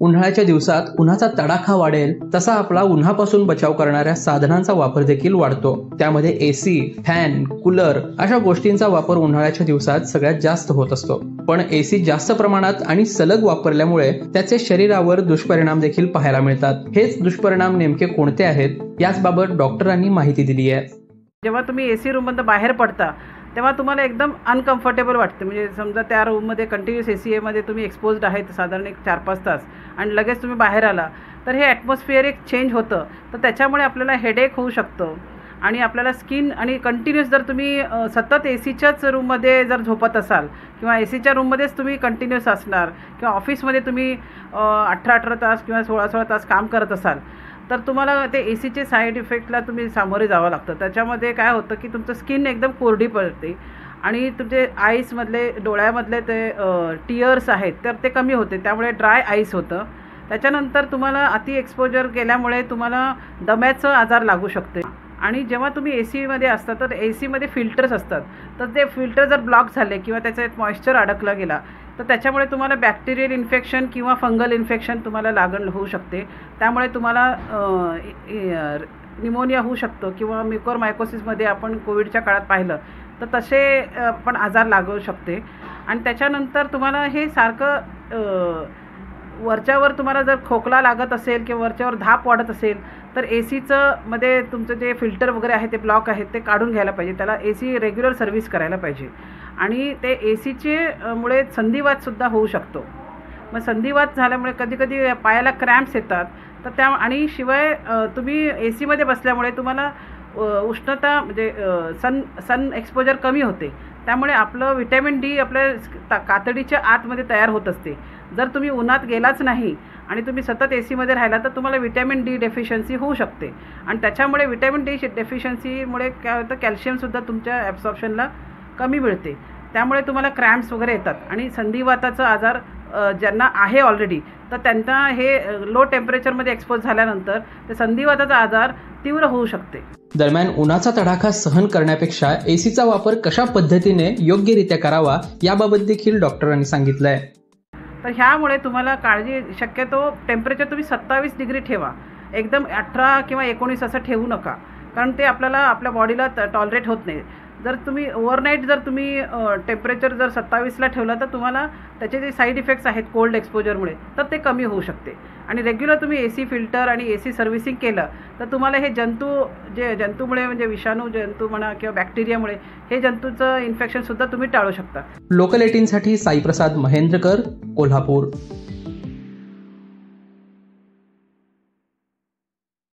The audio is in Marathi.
उन्हाळ्याच्या दिवसात उन्हाचा तडाखा वाढेल तसा आपला उन्हापासून बचाव करणाऱ्या साधनांचा वापर देखील वाढतो. त्यामध्ये एसी फॅन कूलर अशा गोष्टींचा वापर उन्हाळ्याच्या दिवसात सगळ्यात जास्त होत असतो. पण एसी जास्त प्रमाणात आणि सलग वापरल्यामुळे त्याचे शरीरावर दुष्परिणाम देखील पाहायला मिळतात. हेच दुष्परिणाम नेमके कोणते आहेत? याचबाबत डॉक्टरांनी माहिती दिली आहे जेव्हा तुम्ही एसी रूम रूममधनं बाहेर पडता तेव्हा तुम्हाला एकदम अनकम्फर्टेबल वाटते. म्हणजे समजा त्या रूममध्ये कंटिन्युअस ए सी एमध्ये तुम्ही एक्सपोज्ड आहेत साधारण एक चार पाच तास आणि लगेच तुम्ही बाहेर आला तर हे ॲटमॉस्फिअर एक चेंज होतं. तर त्याच्यामुळे आपल्याला हेडेक होऊ शकतं. आणि आपल्याला स्किन आणि कंटिन्युअस जर तुम्ही सतत ए सीच्याच रूममध्ये जर झोपत असाल किंवा ए सीच्या रूममध्येच तुम्ही कंटिन्युअस असणार किंवा ऑफिसमध्ये तुम्ही अठरा अठरा तास किंवा सोळा सोळा तास काम करत असाल तर तुम्हाला ते ए सीचे साईड इफेक्टला तुम्ही सामोरे जावं लागतं. त्याच्यामध्ये काय होतं की तुमचं स्किन एकदम कोरडी पडते आणि तुमचे आईसमधले डोळ्यामधले ते टिअर्स आहेत तर ते कमी होते. त्यामुळे ड्राय आईस होतं. त्याच्यानंतर तुम्हाला अति एक्सपोजर केल्यामुळे तुम्हाला दम्याचं आजार लागू शकते. आणि जेव्हा तुम्ही ए सीमध्ये असता तर ए सीमध्ये फिल्टर्स असतात. तर ते फिल्टर जर ब्लॉक झाले किंवा त्याच्यात मॉइश्चर अडकला गेला तर त्याच्यामुळे तुम्हाला बॅक्टेरियल इन्फेक्शन किंवा फंगल इन्फेक्शन तुम्हाला लागण होऊ शकते. त्यामुळे तुम्हाला निमोनिया होऊ शकतो किंवा म्युकोर मायकोसिसमध्ये आपण कोविडच्या काळात पाहिलं तर तसे पण आजार लागू शकते. आणि त्याच्यानंतर तुम्हाला हे सारखं वरच्यावर तुम्हाला जर खोकला लागत असेल किंवा वरच्यावर धाप वाढत असेल तर ए सीचं मध्ये तुमचं जे फिल्टर वगैरे आहे ते ब्लॉक आहेत ते काढून घ्यायला पाहिजे. त्याला ए सी रेग्युलर सर्व्हिस करायला पाहिजे. आणि ते ए सीचे मुळे संधिवातसुद्धा होऊ शकतो. मग संधिवात झाल्यामुळे कधीकधी पायाला क्रॅम्प्स येतात. तर त्या आणि शिवाय तुम्ही ए सीमध्ये बसल्यामुळे तुम्हाला उष्णता म्हणजे सन सन एक्सपोजर कमी होते. त्यामुळे आपलं विटॅमिन डी आपल्या कातडीच्या आतमध्ये तयार होत असते. जर तुम्ही उन्हात गेलाच नाही आणि तुम्ही सतत ए सीमध्ये राहिला तर तुम्हाला व्हिटॅमिन डी डेफिशियन्सी होऊ शकते. आणि त्याच्यामुळे व्हिटॅमिन डी डेफिशियन्सीमुळे काय होतं कॅल्शियमसुद्धा तुमच्या ॲब्सॉर्प्शनला कमी मिळते. त्यामुळे तुम्हाला क्रॅम्प्स वगैरे येतात. आणि संधिवाताचा आजार ज्यांना आहे ऑलरेडी तर त्यांना हे लो टेम्परेचरमध्ये एक्सपोज झाल्यानंतर ते संधिवाताचा आजार तीव्र होऊ शकते. दरम्यान उन्हाचा तडाखा सहन करण्यापेक्षा एसीचा वापर कशा पद्धतीने योग्यरित्या करावा याबाबत देखील डॉक्टरांनी सांगितलंय. तर ह्यामुळे तुम्हाला काळजी शक्यतो टेम्परेचर तुम्ही सत्तावीस डिग्री ठेवा. एकदम अठरा किंवा एकोणीस असं ठेवू नका. कारण ते आपल्याला आपल्या बॉडीला टॉलरेट होत नाही. जर तुम्ही ओव्हरनाईट जर तुम्ही टेम्परेचर जर सत्तावीसला ठेवलं तर तुम्हाला त्याचे जे साईड इफेक्ट्स आहेत कोल्ड एक्सपोजरमुळे तर ते कमी होऊ शकते. आणि रेग्युलर तुम्ही ए सी फिल्टर आणि ए सी सर्व्हिसिंग केलं तर तुम्हाला हे जंतू जे जंतूमुळे म्हणजे विषाणू जंतू म्हणा किंवा बॅक्टेरियामुळे हे जंतूचं इन्फेक्शनसुद्धा तुम्ही टाळू शकता. लोकल एटीनसाठी साईप्रसाद महेंद्रकर कोल्हापूर.